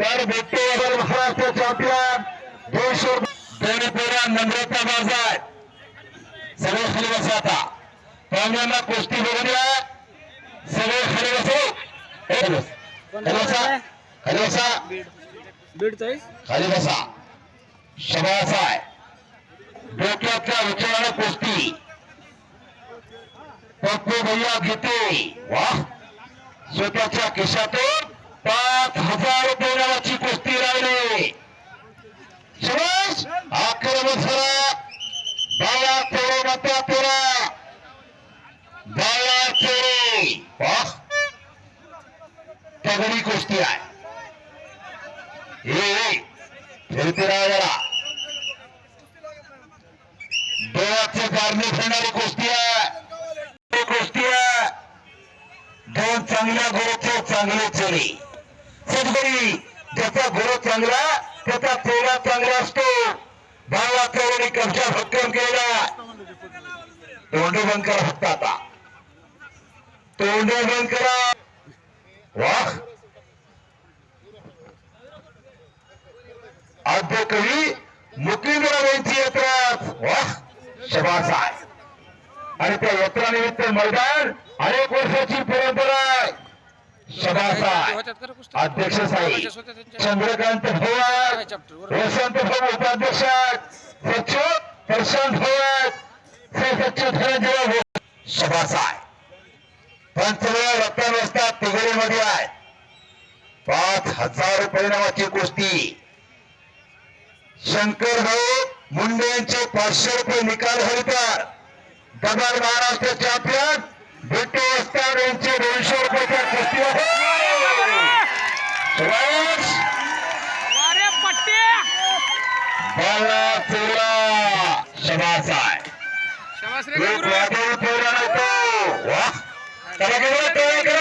तर भेटते महाराष्ट्र चॅम्पियन दोनशे दोन्ही पेऱ्या नम्रता बाज़ार सगळे खाली बसा आता पाहुण्यांना कुस्ती बघू द्या सगळे खाली बसो हे. खाली बसा खाली बसा खाली बसा शबास आहे डोक्यातल्या विचारानं कुस्ती पप्पू भैया घेते वाह स्वतःच्या खिशातून पाच हज़ार रुपये नावाची कुस्ती राहिली शबास आक्रमण झाला बाळा चोरे माता तेरा बाळा चोरे वाह तगडी कुस्ती आहे हे फिरते राहायला डोळ्याचे कारणे फिरणारी आहे ही। कुस्ती आहे दोन चांगल्या गुरुचे चांगले चोरी सदगरी ज्याचा गुरु चांगला त्याचा चेहरा चांगला असतो भावा चोरी कब्जा भक्कम केला तोंड बंद करा फक्त आता तोंड बंद करा। वाह। आद्य कवी मुकींद्र यांची यात्रा वाह। शबास आहे मैदान अनेक वर्षाची परंपरा आहे शबास अध्यक्ष साई चंद्रकांत भोवार वसंत उपाध्यक्ष, सचिव, प्रशांत भोवार सचिव धनंजय. शबास पाच हजार परिणामाची गोष्टी. शंकर भाऊ मुंडे यांचे पाचशे रुपये निकाल होता दबार महाराष्ट्र चॅम्पियन भेटू असतात यांचे दोनशे रुपयाच्या कुस्ती बाला चोरा शबास पोरा नको वा. त्याला केलं त्याला